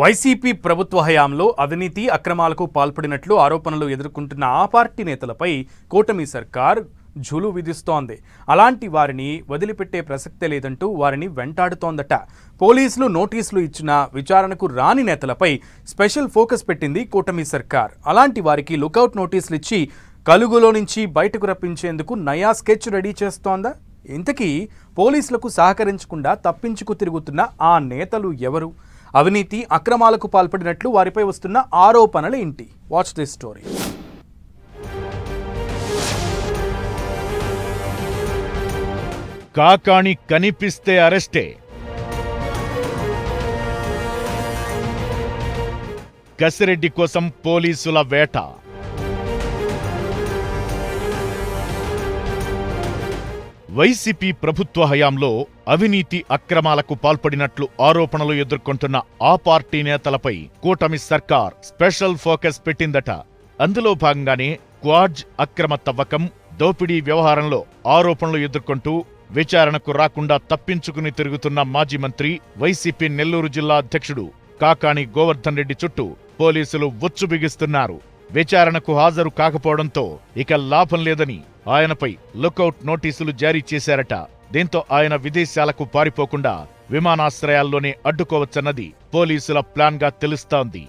YCP ప్రభుత్వ హయాంలో అవినీతి అక్రమాలకు పాల్పడినట్లు ఆరోపణలు ఎదుర్కొంటున్న ఆ పార్టీ నేతలపై కూటమి సర్కార్ జులు విధిస్తోంది. అలాంటి వారిని వదిలిపెట్టే ప్రసక్తే లేదంటూ వారిని వెంటాడుతోందట. పోలీసులు నోటీసులు ఇచ్చిన విచారణకు రాని నేతలపై స్పెషల్ ఫోకస్ పెట్టింది కూటమి సర్కార్. అలాంటి వారికి లుకౌట్ నోటీసులు ఇచ్చి కలుగులో నుంచి బయటకు రప్పించేందుకు నయా స్కెచ్ రెడీ చేస్తోందా? ఇంతకీ పోలీసులకు సహకరించకుండా తప్పించుకు తిరుగుతున్న ఆ నేతలు ఎవరు? అవినీతి అక్రమాలకు పాల్పడినట్లు వారిపై వస్తున్న ఆరోపణలు ఏంటి? వాచ్ దిస్ స్టోరీ కాకాణి కనిపిస్తే అరెస్టే. కసిరెడ్డి కోసం పోలీసుల వేట. వైసీపీ ప్రభుత్వ హయాంలో అవినీతి అక్రమాలకు పాల్పడినట్లు ఆరోపణలు ఎదుర్కొంటున్న ఆ పార్టీ నేతలపై కూటమి సర్కార్ స్పెషల్ ఫోకస్ పెట్టిందట. అందులో భాగంగానే క్వాడ్జ్ అక్రమ తవ్వకం దోపిడీ వ్యవహారంలో ఆరోపణలు ఎదుర్కొంటూ విచారణకు రాకుండా తప్పించుకుని తిరుగుతున్న మాజీ మంత్రి వైసీపీ నెల్లూరు జిల్లా అధ్యక్షుడు కాకాణి గోవర్ధన్ రెడ్డి చుట్టూ పోలీసులు ఉచ్చు బిగిస్తున్నారు. విచారణకు హాజరు కాకపోవడంతో ఇక లాభం లేదని ఆయనపై లుకౌట్ నోటీసులు జారీ చేశారట. దీంతో ఆయన విదేశాలకు పారిపోకుండా విమానాశ్రయాల్లోనే అడ్డుకోవచ్చన్నది పోలీసుల ప్లాన్గా తెలుస్తోంది.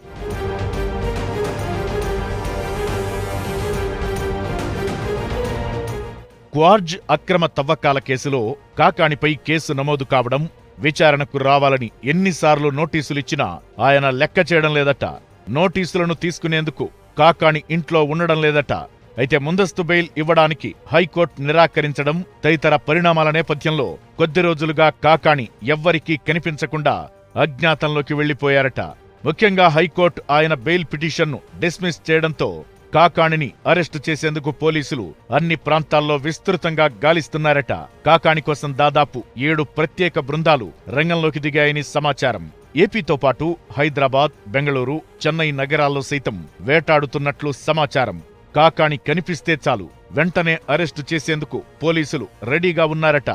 క్వార్జ్ అక్రమ తవ్వకాల కేసులో కాకాణిపై కేసు నమోదు కావడం విచారణకు రావాలని ఎన్నిసార్లు నోటీసులిచ్చినా ఆయన లెక్క చేయడం లేదట. నోటీసులను తీసుకునేందుకు కాకాణి ఇంట్లో ఉండడం లేదట. అయితే ముందస్తు బెయిల్ ఇవ్వడానికి హైకోర్టు నిరాకరించడం తదితర పరిణామాల నేపథ్యంలో కొద్ది రోజులుగా కాకాణి ఎవ్వరికీ కనిపించకుండా అజ్ఞాతంలోకి వెళ్ళిపోయారట ముఖ్యంగా హైకోర్టు ఆయన బెయిల్ పిటిషన్ను డిస్మిస్ చేయడంతో కాకాణిని అరెస్టు చేసేందుకు పోలీసులు అన్ని ప్రాంతాల్లో విస్తృతంగా గాలిస్తున్నారట. కాకాణి కోసం దాదాపు ఏడు ప్రత్యేక బృందాలు రంగంలోకి దిగాయని సమాచారం. ఏపీతో పాటు హైదరాబాద్ బెంగళూరు చెన్నై నగరాల్లో సైతం వేటాడుతున్నట్లు సమాచారం. కాకాణి కనిపిస్తే చాలు వెంటనే అరెస్టు చేసేందుకు పోలీసులు రెడీగా ఉన్నారట.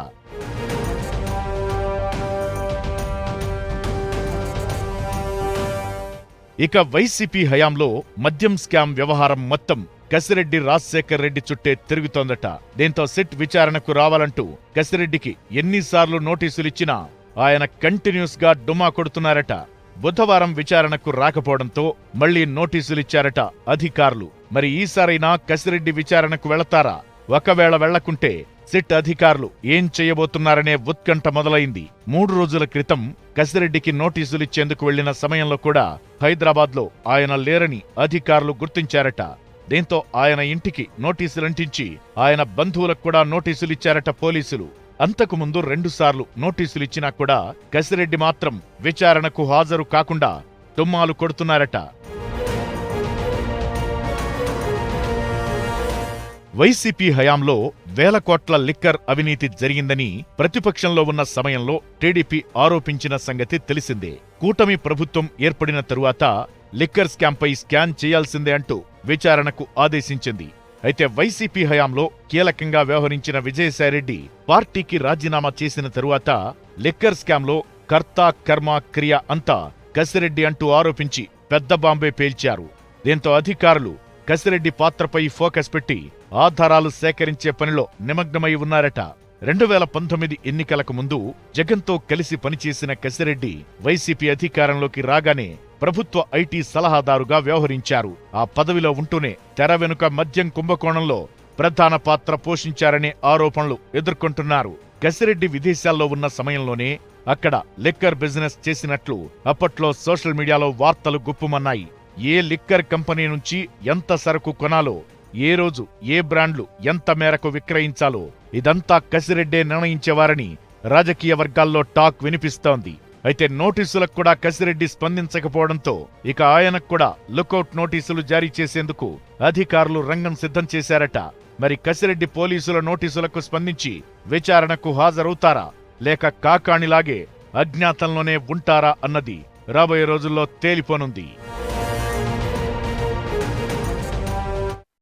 ఇక వైసీపీ హయాంలో మద్యం స్కామ్ వ్యవహారం మొత్తం కసిరెడ్డి రాజశేఖర్ రెడ్డి చుట్టే తిరుగుతోందట. దీంతో సిట్ విచారణకు రావాలంటూ కసిరెడ్డికి ఎన్నిసార్లు నోటీసులిచ్చినా ఆయన కంటిన్యూస్గా డుమా కొడుతున్నారట. బుధవారం విచారణకు రాకపోవడంతో మళ్ళీ నోటీసులిచ్చారట అధికారులు. మరి ఈసారైనా కసిరెడ్డి విచారణకు వెళతారా? ఒకవేళ వెళ్ళకుంటే సిట్ అధికారులు ఏం చేయబోతున్నారనే ఉత్కంఠ మొదలైంది. మూడు రోజుల క్రితం కసిరెడ్డికి నోటీసులిచ్చేందుకు వెళ్ళిన సమయంలో కూడా హైదరాబాద్లో ఆయన లేరని అధికారులు గుర్తించారట. దీంతో ఆయన ఇంటికి నోటీసులంటించి ఆయన బంధువులకు కూడా నోటీసులిచ్చారట పోలీసులు. అంతకుముందు రెండుసార్లు నోటీసులిచ్చినా కూడా కసిరెడ్డి మాత్రం విచారణకు హాజరు కాకుండా తుమ్మాలు కొడుతున్నారట. వైసీపీ హయాంలో వేల కోట్ల లిక్కర్ అవినీతి జరిగిందని ప్రతిపక్షంలో ఉన్న సమయంలో టీడీపీ ఆరోపించిన సంగతి తెలిసిందే. కూటమి ప్రభుత్వం ఏర్పడిన తరువాత లిక్కర్ స్కాంపై స్కాన్ చేయాల్సిందే అంటూ విచారణకు ఆదేశించింది. అయితే వైసీపీ హయాంలో కీలకంగా వ్యవహరించిన విజయసాయిరెడ్డి పార్టీకి రాజీనామా చేసిన తరువాత లిక్కర్ స్కామ్లో కర్త కర్మ క్రియ అంతా కసిరెడ్డి అంటూ ఆరోపించి పెద్ద బాంబే పేల్చారు. దీంతో అధికారులు కసిరెడ్డి పాత్రపై ఫోకస్ పెట్టి ఆధారాలు సేకరించే పనిలో నిమగ్నమై ఉన్నారట. రెండు వేల పంతొమ్మిది ఎన్నికలకు ముందు జగన్తో కలిసి పనిచేసిన కసిరెడ్డి వైసీపీ అధికారంలోకి రాగానే ప్రభుత్వ ఐటీ సలహాదారుగా వ్యవహరించారు. ఆ పదవిలో ఉంటూనే తెర వెనుక మద్యం కుంభకోణంలో ప్రధాన పాత్ర పోషించారనే ఆరోపణలు ఎదుర్కొంటున్నారు. కసిరెడ్డి విదేశాల్లో ఉన్న సమయంలోనే అక్కడ లిక్కర్ బిజినెస్ చేసినట్లు అప్పట్లో సోషల్ మీడియాలో వార్తలు గుప్పుమన్నాయి. ఏ లిక్కర్ కంపెనీ నుంచి ఎంత సరుకు కొనాలో ఏ రోజు ఏ బ్రాండ్లు ఎంత మేరకు విక్రయించాలో ఇదంతా కసిరెడ్డే నిర్ణయించేవారని రాజకీయ వర్గాల్లో టాక్ వినిపిస్తోంది. అయితే నోటీసులకు కూడా కసిరెడ్డి స్పందించకపోవడంతో ఇక ఆయనకు కూడా లుకౌట్ నోటీసులు జారీ చేసేందుకు అధికారులు రంగం సిద్ధం చేశారట. మరి కసిరెడ్డి పోలీసుల నోటీసులకు స్పందించి విచారణకు హాజరవుతారా? లేక కాకాణిలాగే అజ్ఞాతంలోనే ఉంటారా అన్నది రాబోయే రోజుల్లో తేలిపోనుంది.